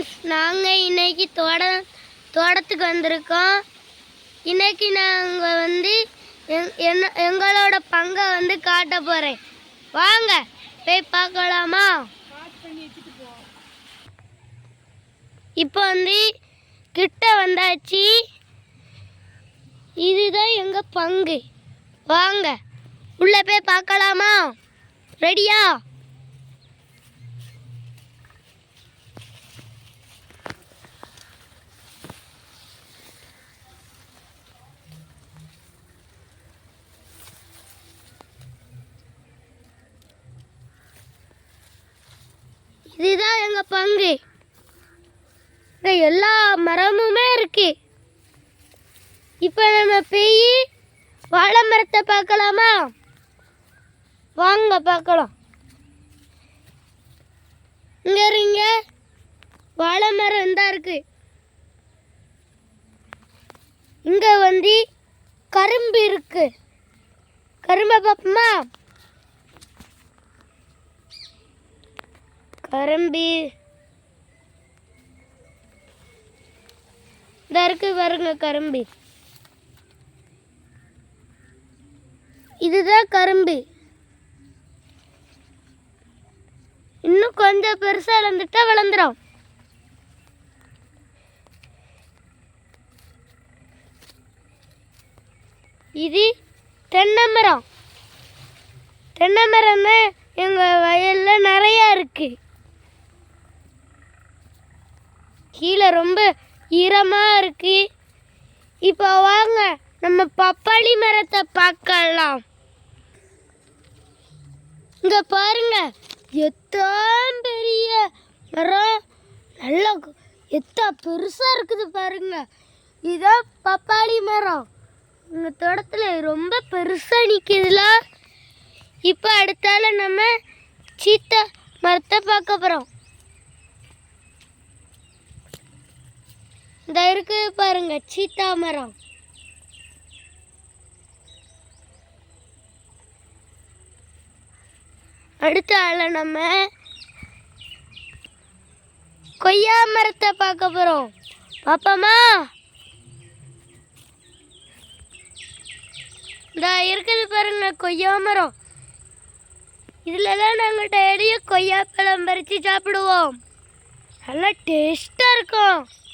Friends நாங்கள் இன்னைக்கு தோட தோட்டத்துக்கு வந்திருக்கோம். இன்றைக்கி நாங்கள் வந்து எங்- என்ன- எங்களோட பங்கை வந்து காட்ட போகிறேன் வாங்க போய் பார்க்கலாமா? இப்போ வந்து கிட்ட வந்தாச்சு. இதுதான் எங்கள் பங்கு. வாங்க உள்ளே போய் பார்க்கலாமா? ரெடியா இதுதான் எங்க பங்கு. எல்லா மரமுமே இருக்கு. இப்போ நம்ம போய் வாழை மரத்தை பார்க்கலாமா? வாங்க பார்க்கலாம். இங்க இருங்க. வாழை மரம் தான் இருக்கு. இங்க வந்து கரும்பு இருக்கு. கரும்பை பார்ப்போமா? பரம்பி இந்த இருக்கு பாருங்க கரும்பு. இதுதான் கரும்பு. இன்னும் கொஞ்சம் பெருசா வளர்ந்துட்டா வளர்ந்துரும். இது தென்னை மரம். தென்னை மரம் தான் எங்கள் வயலில் நிறையா இருக்குது கீழே ரொம்ப ஈரமாக இருக்கு. இப்போ வாங்க நம்ம பப்பாளி மரத்தை பார்க்கலாம். இங்க பாருங்க எத்தான் பெரிய மரம். நல்லா எத்தா பெருசா இருக்குது பாருங்க. இதான் பப்பாளி மரம். எங்கள் தோட்டத்தில் ரொம்ப பெருசாக நிற்கிதுல இப்போ அடுத்தால நம்ம சீத்தா மரத்தை பார்க்க போகிறோம் இந்த இருக்கு பாருங்க சீத்தா மரம். அடுத்த ஆள நம்ம கொய்யா மரத்தை பார்க்க போறோம். பாப்பாமா? இந்த இருக்குது பாருங்க கொய்யா மரம். இதுல தான் நாங்கள் டெய்லியும் கொய்யா பழம் பறித்து சாப்பிடுவோம். நல்லா டேஸ்டாக இருக்கும்.